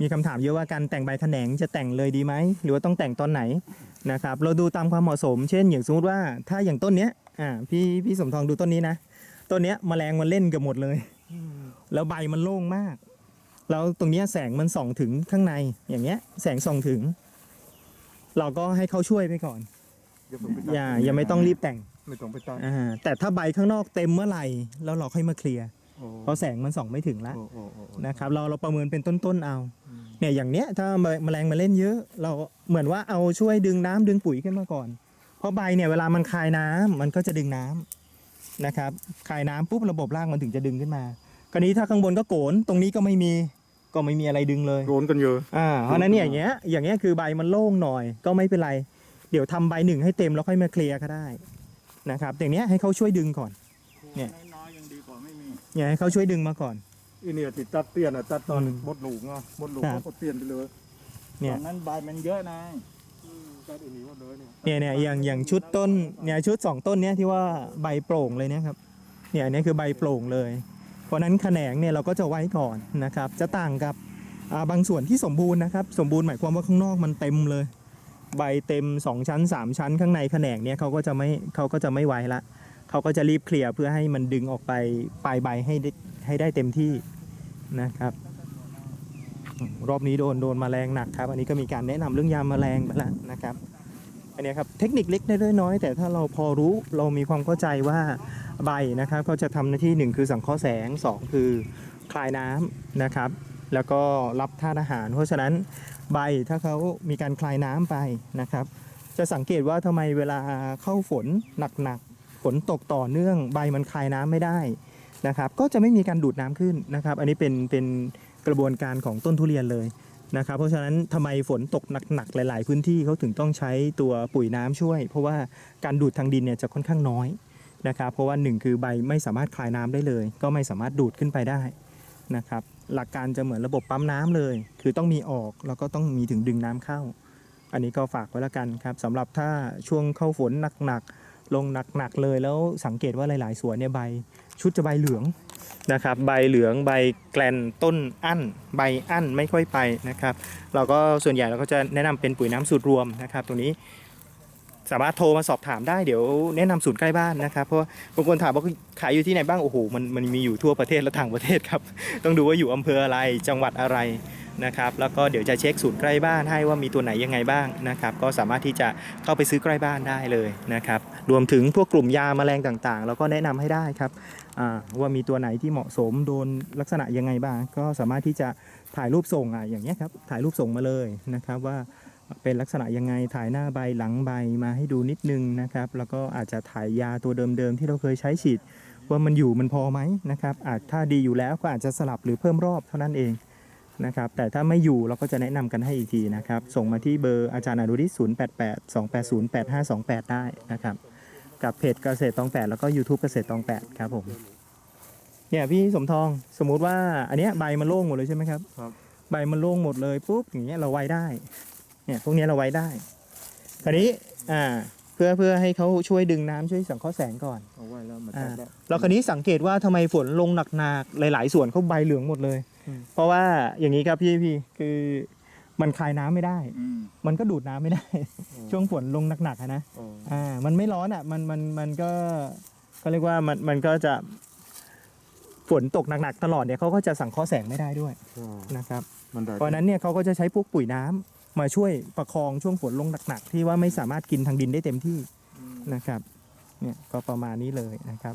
มีคำถามเยอะว่าการแต่งใบแขนงจะแต่งเลยดีไหมหรือว่าต้องแต่งตอนไหนนะครับ เราดูตามความเหมาะสม เช่น อย่างสมมติว่าถ้าอย่างต้นเนี้ยอ่าพี่พี่สมทองดูต้นนี้นะต้นเนี้ยแมลงมันเล่นเกับหมดเลยแล้วใบมันโล่งมาก แล้วตรงเนี้ยแสงมันส่องถึงข้างในอย่างเงี้ย แสงส่องถึง เราก็ให้เขาช่วยไปก่อน อย่าเพิ่งไปตัดอย่าอย่าไม่ต้องรีบแต่งไม่ต้องไปตัดอ่าแต่ถ้าใบข้างนอกเต็มเมื่อไหร่แล้วเราค่อยมาเคลียร์โอ้ เพราะแสงมันส่องไม่ถึงละโอ้โอ้โอ้โอ้นะครับเราเราประเมินเป็นต้นๆเอาอืมเนี่ยอย่างเนี้ยถ้าแมลงมาเล่นเยอะ เราเหมือนว่าเอาช่วยดึงน้ำดึงปุ๋ยขึ้นมาก่อน เพราะใบเนี่ยเวลามันคายน้ำมันก็จะดึงน้ำนะครับคายน้ำปุ๊บระบบรากมันถึงจะดึงขึ้นมาคราวนี้ถ้าข้างบนก็โกนตรงนี้ก็ไม่มีก็ไม่มีอะไรดึงเลยโดนกันเยอะอ่าเพราะฉะนั้นเนี่ยอย่างเงี้ยอย่างเงี้ยคือใบมันโล่งหน่อยก็ไม่เป็นไร เดี๋ยวทำใบหนึ่งให้เต็มแล้วค่อยมาเคลียร์ก็ได้นะครับอย่างเนี้ยให้เขาช่วยดึงก่อนเนี่ยน้อ ยๆยังดีกว่าไม่มีเนี่ยให้เขาช่วยดึงมาก่อน อีเนี่ยติดตัดเปลี่ยนอะตัดตอนอืมมดลูกเนาะมดลูกครับ ก็เปลี่ยนไปเลยเนี่ยตอนนั้นใบมันเยอะนะตัดอีนี้หมดเลยเนี่ยเนี่ยเนี่ยอย่างอย่างชุดต้นเนี่ยชุดสองต้นเนี้ยที่ว่าใบโปร่งเลยเนี่ยครับเนี่ยอันนี้คือใบโปร่งเลย เพราะฉะนั้นแขนงเนี่ยเราก็จะไว้ก่อนนะครับ จะต่างกับอ่าบางส่วนที่สมบูรณ์นะครับ สมบูรณ์หมายความว่าข้างนอกมันเต็มเลย ใบเต็ม 2 ชั้น 3 ชั้นข้างในแขนงเนี่ยเขาก็จะไม่เขาก็จะไม่ไว้ละ เขาก็จะรีบเคลียร์เพื่อให้มันดึงออกไปปลายใบให้ได้ให้ได้เต็มที่นะครับรอบนี้โดนโดนแมลงหนักครับ อันนี้ก็มีการแนะนำเรื่องยาแมลงไปล้วนะครับ อันนี้ครับเทคนิคเล็กน้อย แต่ถ้าเราพอรู้เรามีความเข้าใจว่าใบนะครับเขาจะทำหน้าที่หนึ่งคือสังเคราะห์แสงสองคือคลายน้ำนะครับ แล้วก็รับธาตุอาหาร เพราะฉะนั้นใบถ้าเขามีการคลายน้ำไปนะครับ จะสังเกตว่าทำไมเวลาเข้าฝนหนัก ฝนตกต่อเนื่องใบมันคลายน้ำไม่ได้นะครับ ก็จะไม่มีการดูดน้ำขึ้นนะครับ อันนี้เป็นเป็นกระบวนการของต้นทุเรียนเลยนะครับ เพราะฉะนั้นทำไมฝนตกหนักๆหลาย ๆ พื้นที่เขาถึงต้องใช้ตัวปุ๋ยน้ำช่วย เพราะว่าการดูดทางดินเนี่ยจะค่อนข้างน้อยนะครับ เพราะว่าหนึ่งคือใบไม่สามารถคลายน้ำได้เลย ก็ไม่สามารถดูดขึ้นไปได้นะครับ หลักการจะเหมือนระบบปั๊มน้ำเลย คือต้องมีออกแล้วก็ต้องมีถึงดึงน้ำเข้า อันนี้ก็ฝากไว้แล้วกันครับสำหรับถ้าช่วงเข้าฝนหนักๆ ลงหนักๆเลยแล้วสังเกตว่าหลายๆสวนเนี่ยใบ ชุดจะใบเหลืองนะครับ ใบเหลืองใบแกลนต้นอั้น ใบอั้นไม่ค่อยไปนะครับ เราก็ส่วนใหญ่เราก็จะแนะนำเป็นปุ๋ยน้ำสูตรรวมนะครับ ตรงนี้สามารถโทรมาสอบถามได้เดี๋ยวแนะนำศูนย์ใกล้บ้านนะครับ เพราะบางคนถามว่าขายอยู่ที่ไหนบ้างโอ้โหมันมันมีอยู่ทั่วประเทศและต่างประเทศครับ ต้องดูว่าอยู่อำเภออะไรจังหวัดอะไรนะครับแล้วก็เดี๋ยวจะเช็คศูนย์ใกล้บ้านให้ว่ามีตัวไหนยังไงบ้างนะครับก็สามารถที่จะเข้าไปซื้อใกล้บ้านได้เลยนะครับรวมถึงพวกกลุ่มยาแมลงต่างๆ เราก็แนะนำให้ได้ครับว่ามีตัวไหนที่เหมาะสมโดนลักษณะยังไงบ้าง ก็สามารถที่จะถ่ายรูปส่งอะอย่างเงี้ยครับถ่ายรูปส่งมาเลยนะครับว่าเป็นลักษณะยังไงถ่ายหน้าใบหลังใบมาให้ดูนิดนึงนะครับแล้วก็อาจจะถ่ายยาตัวเดิมๆที่เราเคยใช้ฉีดว่ามันอยู่มันพอไหมนะครับอาจถ้าดีอยู่แล้วก็อาจจะสลับหรือเพิ่มรอบเท่านั้นเอง นะครับ แต่ถ้าไม่อยู่เราก็จะแนะนำกันให้อีกทีนะครับ ส่งมาที่เบอร์อาจารย์อนุริศ0 8 8 2 8 0 8 5 2 8 ได้นะครับ กับเพจเกษตรตองแปดแล้วก็ YouTube เกษตรตองแปดครับผมเนี่ยพี่สมทองสมมุติว่าอันเนี้ยใบมันโล่งหมดเลยใช่ไหมครับครับ ใบมันโล่งหมดเลยปุ๊บอย่างเงี้ยเราไว้ได้เนี่ยพวกเนี้ยเราไว้ได้คราวนี้อ่าเพื่อเพื่อให้เขาช่วยดึงน้ำช่วยสังเคราะห์แสงก่อนเอาไว้แล้วมาอ่าตัดแล้วแล้วคราวนี้สังเกตว่าทำไมฝนลงหนักๆหลาย ๆ ส่วนเขาใบเหลืองหมดเลยอืม เพราะว่าอย่างนี้ครับพี่พี่คือมันคลายน้ำไม่ได้อืมมันก็ดูดน้ำไม่ได้ ช่วงฝนลงหนักๆอะนะอ๋ออ่า มันไม่ร้อนอะ มันมันมันก็ก็เรียกว่ามันมันก็จะฝนตกหนักๆตลอดเนี่ยเขาก็จะสังเคราะห์แสงไม่ได้ด้วยอ๋อนะครับมันได้เพราะฉะนั้นเนี่ยเขาก็จะใช้พวกปุ๋ยน้ำมาช่วยประคองช่วงฝนลงหนักๆที่ว่าไม่สามารถกินทางดินได้เต็มที่นะครับ เนี่ยก็ประมาณนี้เลยนะครับ